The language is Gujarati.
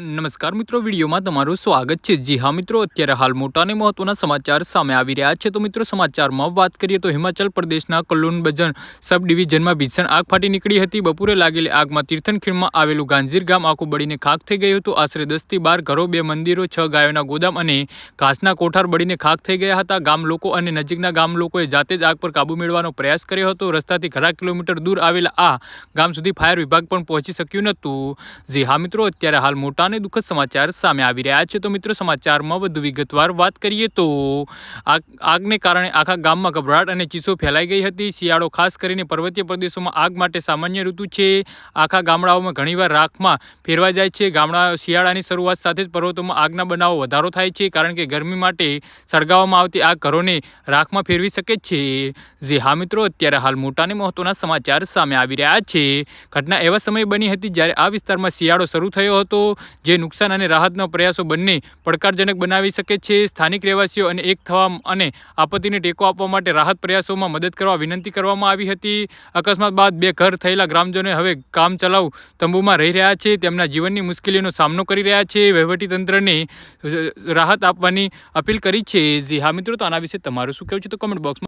નમસ્કાર મિત્રો, વિડીયોમાં તમારું સ્વાગત છે. જી હા મિત્રો, અત્યારે હાલ મોટા અને મહત્વના સમાચાર સામે આવી રહ્યા છે. તો મિત્રો, સમાચારમાં વાત કરીએ તો હિમાચલ પ્રદેશના કલ્લુન બજન સબ ડિવિઝનમાં ભીષણ આગ ફાટી નીકળી હતી. બપોરે લાગેલી આગમાં તીર્થનખીણમાં આવેલું ગાંજીર ગામ આખું બળીને ખાખ થઈ ગયું હતું. આશરે દસથી બાર ઘરો, બે મંદિરો, છ ગાયોના ગોદામ અને ઘાસના કોઠાર બળીને ખાખ થઈ ગયા હતા. ગામ લોકો અને નજીકના ગામ લોકોએ જાતે જ આગ પર કાબુ મેળવવાનો પ્રયાસ કર્યો હતો. રસ્તાથી ઘણા કિલોમીટર દૂર આવેલા આ ગામ સુધી ફાયર વિભાગ પણ પહોંચી શક્યું નહોતું. જી હા મિત્રો, અત્યારે હાલ મોટા અને દુઃખદ સમાચાર સામે આવી રહ્યા છે. તો મિત્રો, સમાચારમાં વધુ વિગતવાર વાત કરીએ તો આગ, આગને કારણે આખા ગામમાં ગભરાટ અને ચીસો ફેલાઈ ગઈ હતી. શિયાળો ખાસ કરીને પર્વતીય પ્રદેશોમાં આગ માટે સામાન્ય ઋતુ છે. આખા ગામડાઓમાં ઘણીવાર રાખમાં ફેરવા જાય છે. ગામડા શિયાળાની શરૂઆત સાથે જ પર્વતોમાં આગના બનાવો વધારો થાય છે, કારણ કે ગરમી માટે સળગાવવામાં આવતી આગ ઘરોને રાખમાં ફેરવી શકે છે. જે હા મિત્રો, અત્યારે હાલ મોટા અને મહત્વના સમાચાર સામે આવી રહ્યા છે. ઘટના એવા સમયે બની હતી જ્યારે આ વિસ્તારમાં શિયાળો શરૂ થયો હતો જે નુકસાન અને રાહતના પ્રયાસો બંને પડકારજનક બનાવી શકે છે. સ્થાનિક રહેવાસીઓ અને એક થવા અને આપત્તિને ટેકો આપવા માટે રાહત પ્રયાસોમાં મદદ કરવા વિનંતી કરવામાં આવી હતી. અકસ્માત બાદ બે ઘર થયેલા ગ્રામજનોએ હવે કામ ચલાવ તંબુમાં રહી રહ્યા છે. તેમના જીવનની મુશ્કેલીનો સામનો કરી રહ્યા છે. વહીવટીતંત્રને રાહત આપવાની અપીલ કરી છે. જી હા મિત્રો, તો આના વિશે તમારું શું કહેવું છે તો કમેન્ટ બોક્સમાં